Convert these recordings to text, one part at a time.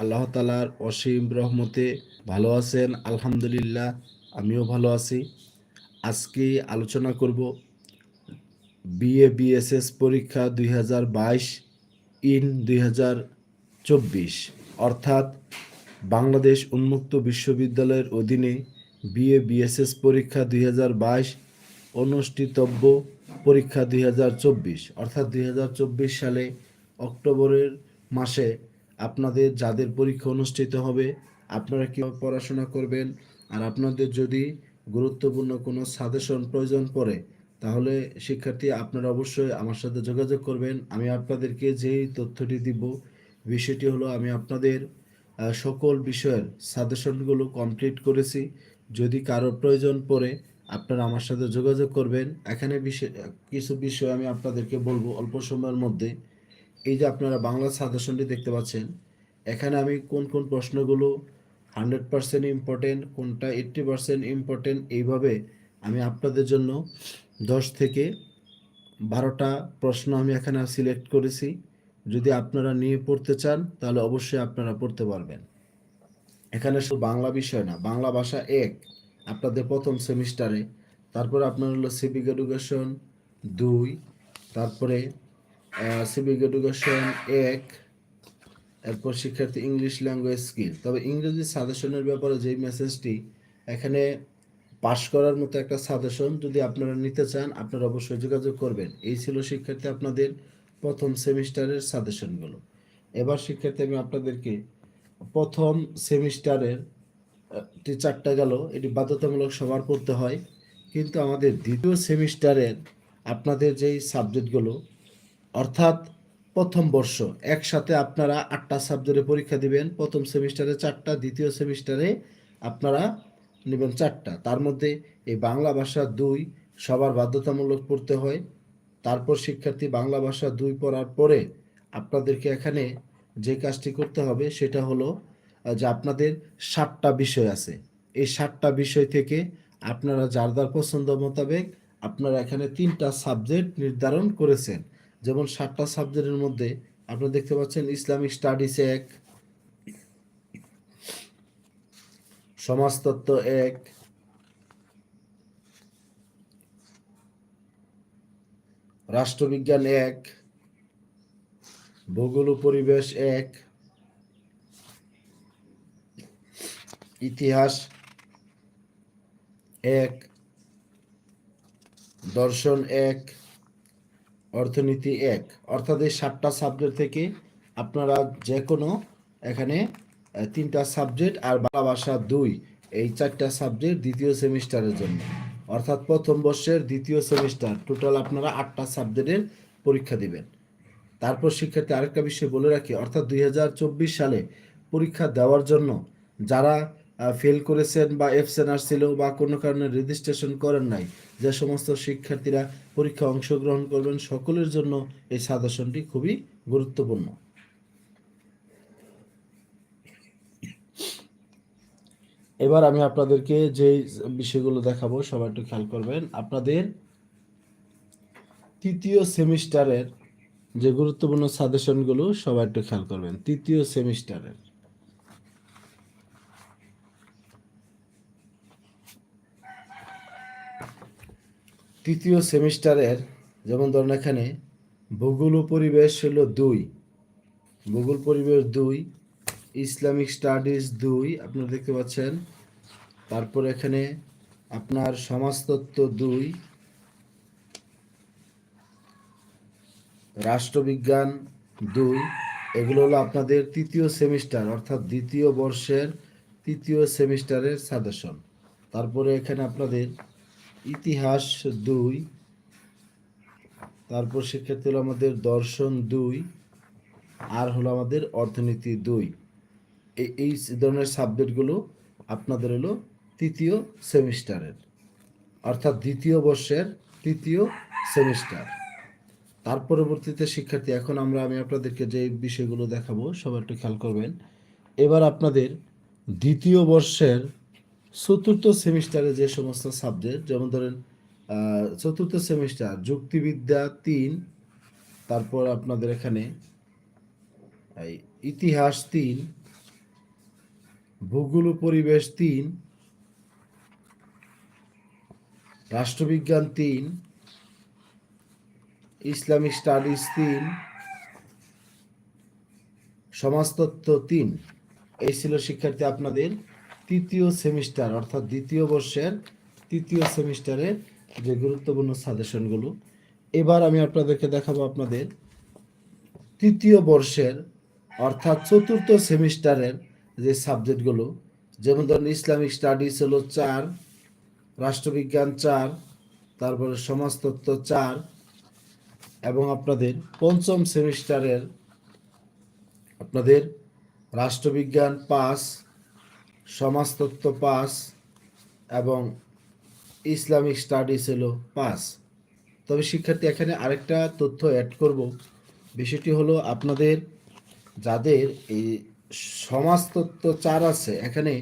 আল্লাহ তালার অসীম রহমতে ভালো আছেন, আলহামদুলিল্লাহ, আমিও ভালো আছি। আজকে আলোচনা করব বিএ বিএসএস পরীক্ষা দুই হাজার বাইশ ইন দুই হাজার চব্বিশ। অর্থাৎ বাংলাদেশ উন্মুক্ত বিশ্ববিদ্যালয়ের অধীনে বিএ বিএসএস পরীক্ষা দুই হাজার বাইশ অনুষ্ঠিতব্য পরীক্ষা দুই হাজার চব্বিশ। অর্থাৎ দুই হাজার চব্বিশ সালে অক্টোবরের মাসে আপনাদের যাদের পরীক্ষা অনুষ্ঠিত হবে, আপনারা কীভাবে পড়াশোনা করবেন? আর আপনাদের যদি গুরুত্বপূর্ণ কোনো সাজেশন প্রয়োজন পড়ে, তাহলে শিক্ষার্থী আপনারা অবশ্যই আমার সাথে যোগাযোগ করবেন। আমি আপনাদেরকে যেই তথ্যটি দিব, বিষয়টি হলো আমি আপনাদের সকল বিষয়ের সাজেশনগুলো কমপ্লিট করেছি। যদি কারও প্রয়োজন পড়ে, আপনারা আমার সাথে যোগাযোগ করবেন। এখানে কিছু বিষয় আমি আপনাদেরকে বলব অল্প সময়ের মধ্যে। এই যে আপনারা বাংলা সাজেশনটি দেখতে পাচ্ছেন, এখানে আমি কোন কোন প্রশ্নগুলো হান্ড্রেড পার্সেন্ট ইম্পর্টেন্ট কোনটা এইট্টি পার্সেন্ট ইম্পর্টেন্ট এইভাবে আমি আপনাদের জন্য দশ থেকে বারোটা প্রশ্ন আমি এখানে সিলেক্ট করেছি। যদি আপনারা নিয়ে পড়তে চান, তাহলে অবশ্যই আপনারা পড়তে পারবেন। এখানে শুধু বাংলা বিষয় না, বাংলা ভাষা এক, আপনাদের প্রথম সেমিস্টারে তারপরে আপনার হলো সিভিক এডুকেশন দুই, তারপরে সিভিক এডুকেশন এক, এরপর শিক্ষার্থী ইংলিশ ল্যাঙ্গুয়েজ স্কিল তবে ইংরেজি সাজেশনের ব্যাপারে যেই মেসেজটি এখানে পাশ করার মতো একটা সাজেশন যদি আপনারা নিতে চান, আপনারা অবশ্যই যোগাযোগ করবেন। এই ছিল শিক্ষার্থী আপনাদের প্রথম সেমিস্টারের সাজেশনগুলো এবার শিক্ষার্থী, আমি আপনাদেরকে প্রথম সেমিস্টারের টি চারটা গেল, এটি বাধ্যতামূলক সবার পড়তে হয়। কিন্তু আমাদের দ্বিতীয় সেমিস্টারের আপনাদের যেই সাবজেক্টগুলো অর্থাৎ প্রথম বর্ষ, একসাথে আপনারা আটটা সাবজেক্টে পরীক্ষা দিবেন। প্রথম সেমিস্টারে চারটা, দ্বিতীয় সেমিস্টারে আপনারা নেবেন চারটা। তার মধ্যে এই বাংলা ভাষা দুই সবার বাধ্যতামূলক পড়তে হয়। তারপর শিক্ষার্থী বাংলা ভাষা দুই পড়ার পরে আপনাদেরকে এখানে যে কাজটি করতে হবে সেটা হলো যে আপনাদের ষাটটা বিষয় আছে। এই ষাটটা বিষয় থেকে আপনারা যার যার পছন্দ মোতাবেক আপনারা এখানে তিনটা সাবজেক্ট নির্ধারণ করেছেন। যেমন সাতটা সাবজেক্টের মধ্যে আপনারা দেখতে পাচ্ছেন ইসলামিক স্টাডিজ এক, সমাজতত্ত্ব এক, রাষ্ট্রবিজ্ঞান এক, ভূগোল পরিবেশ এক, ইতিহাস এক, দর্শন এক অর্থনীতি এক। অর্থাৎ এই সাতটা সাবজেক্ট থেকে আপনারা যে কোনো এখানে তিনটা সাবজেক্ট আর বাংলা ভাষা দুই, এই চারটা সাবজেক্ট দ্বিতীয় সেমিস্টারের জন্য। অর্থাৎ প্রথম বর্ষের দ্বিতীয় সেমিস্টার টোটাল আপনারা আটটা সাবজেক্টের পরীক্ষা দিবেন। তারপর শিক্ষার্থী আরেকটা বিষয় বলে রাখি, অর্থাৎ দুই হাজার চব্বিশ সালে পরীক্ষা দেওয়ার জন্য যারা ফেল করেছেন বা এফসেন আসছিল বা কোনো কারণে রেজিস্ট্রেশন করেন নাই যে সমস্ত শিক্ষার্থীরা পরীক্ষা অংশগ্রহণ করবেন সকলের জন্য এই সাজেশনটি খুবই গুরুত্বপূর্ণ। এবার আমি আপনাদেরকে যে বিষয়গুলো দেখাবো সবাই একটু খেয়াল করবেন। আপনাদের তৃতীয় সেমিস্টারের যে গুরুত্বপূর্ণ সাজেশনগুলো সবাই একটু খেয়াল করবেন। তৃতীয় সেমিস্টারের। তৃতীয় সেমিস্টারের, যেমন ধরুন এখানে, ভূগোল ও পরিবেশ হলো দুই। ভূগোল, পরিবেশ দুই, ইসলামিক স্টাডিজ দুই, আপনারা দেখতে পাচ্ছেন। তারপর এখানে আপনার সমাজতত্ত্ব দুই, রাষ্ট্রবিজ্ঞান দুই, এগুলো হলো আপনাদের তৃতীয় সেমিস্টার, অর্থাৎ দ্বিতীয় বর্ষের তৃতীয় সেমিস্টারের সাজেশন। তারপরে এখানে আপনাদের ইতিহাস দুই, তারপর সেক্ষেত্রে হলো আমাদের দর্শন দুই, আর হলো আমাদের অর্থনীতি দুই। এই এই ধরনের সাবজেক্টগুলো আপনাদের হলো তৃতীয় সেমিস্টারের, অর্থাৎ দ্বিতীয় বর্ষের তৃতীয় সেমিস্টার। তার পরবর্তীতে শিক্ষার্থী, এখন আমরা, আমি আপনাদেরকে যে বিষয়গুলো দেখাবো, সবাই একটু খেয়াল করবেন। এবার আপনাদের দ্বিতীয় বর্ষের চতুর্থ সেমিস্টারে যে সমস্ত সাবজেক্ট যেমন ধরেন চতুর্থ সেমিস্টার, যুক্তিবিদ্যা তিন, তারপর আপনাদের এখানে ইতিহাস তিন, ভূগোল পরিবেশ তিন, রাষ্ট্রবিজ্ঞান তিন, ইসলামিক স্টাডিজ তিন, সমাজতত্ত্ব তিন। এই ছিল শিক্ষার্থী আপনাদের তৃতীয় সেমিস্টার, অর্থাৎ দ্বিতীয় বর্ষের তৃতীয় সেমিস্টারের যে গুরুত্বপূর্ণ সাজেশনগুলো। এবার আমি আপনাদেরকে দেখাবো আপনাদের তৃতীয় বর্ষের, অর্থাৎ চতুর্থ সেমিস্টারের যে সাবজেক্টগুলো। যেমন ধরুন, ইসলামিক স্টাডিজ হলো চার, রাষ্ট্রবিজ্ঞান চার, তারপরে সমাজতত্ত্ব চার, এবং আপনাদের পঞ্চম সেমিস্টারের আপনাদের রাষ্ট্রবিজ্ঞান পাস সমাজতত্ত্ব পাস এবং ইসলামিক স্টাডিজ হলো পাস। তবে শিক্ষার্থী, এখানে আরেকটা তথ্য অ্যাড করব। বিষয়টি হলো আপনাদের, যাদের এই সমাজতত্ত্ব চার আছে, এখানে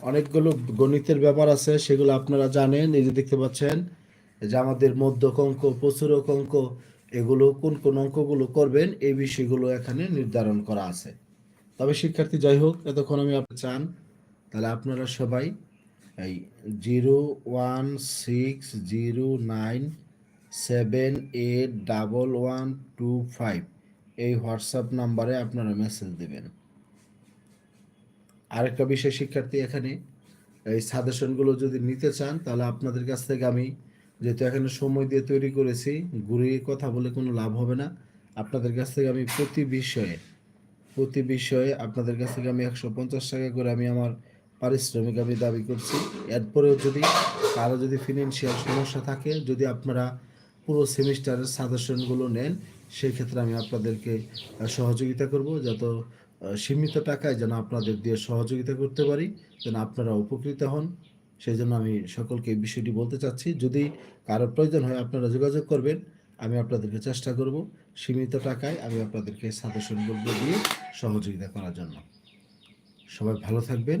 অনেকগুলো গণিতের ব্যাপার আছে, সেগুলো আপনারা জানেন। এই যে দেখতে পাচ্ছেন যে আমাদের মধ্যক অঙ্ক, প্রচুরক অঙ্ক, এগুলো কোন কোন অঙ্কগুলো করবেন, এই বিষয়গুলো এখানে নির্ধারণ করা আছে। তবে শিক্ষার্থী, যাই হোক, এতক্ষণ আমি আপনি চান তাহলে আপনারা সবাই এই zero one six zero nine seven eight double one two five এই হোয়াটসঅ্যাপ নাম্বারে আপনারা মেসেজ দেবেন। আরেকটা বিষয় শিক্ষার্থী এখানে, এই সাজেশনগুলো যদি নিতে চান, তাহলে আপনাদের কাছ থেকে আমি যেহেতু এখানে সময় দিয়ে তৈরি করেছি ঘুরিয়ে কথা বলে কোনো লাভ হবে না। আপনাদের কাছ থেকে আমি প্রতি বিষয়ে প্রতি বিষয়ে আপনাদের কাছ থেকে আমি একশো পঞ্চাশ টাকা করে আমি আমার পারিশ্রমিক আমি দাবি করছি। এরপরেও যদি কারও যদি ফিনান্সিয়াল সমস্যা থাকে, যদি আপনারা পুরো সেমিস্টারের সাজেশনগুলো নেন সেই ক্ষেত্রে আমি আপনাদেরকে সহযোগিতা করব যত সীমিত টাকায় যেন আপনাদের দিয়ে সহযোগিতা করতে পারি, যেন আপনারা উপকৃত হন। সেই জন্য আমি সকলকে এই বিষয়টি বলতে চাচ্ছি, যদি কারও প্রয়োজন হয় আপনারা যোগাযোগ করবেন, আমি আপনাদেরকে চেষ্টা করব সীমিত টাকায় আমি আপনাদেরকে সাজেশনগুলো দিয়ে সহযোগিতা করার জন্য। সবাই ভালো থাকবেন।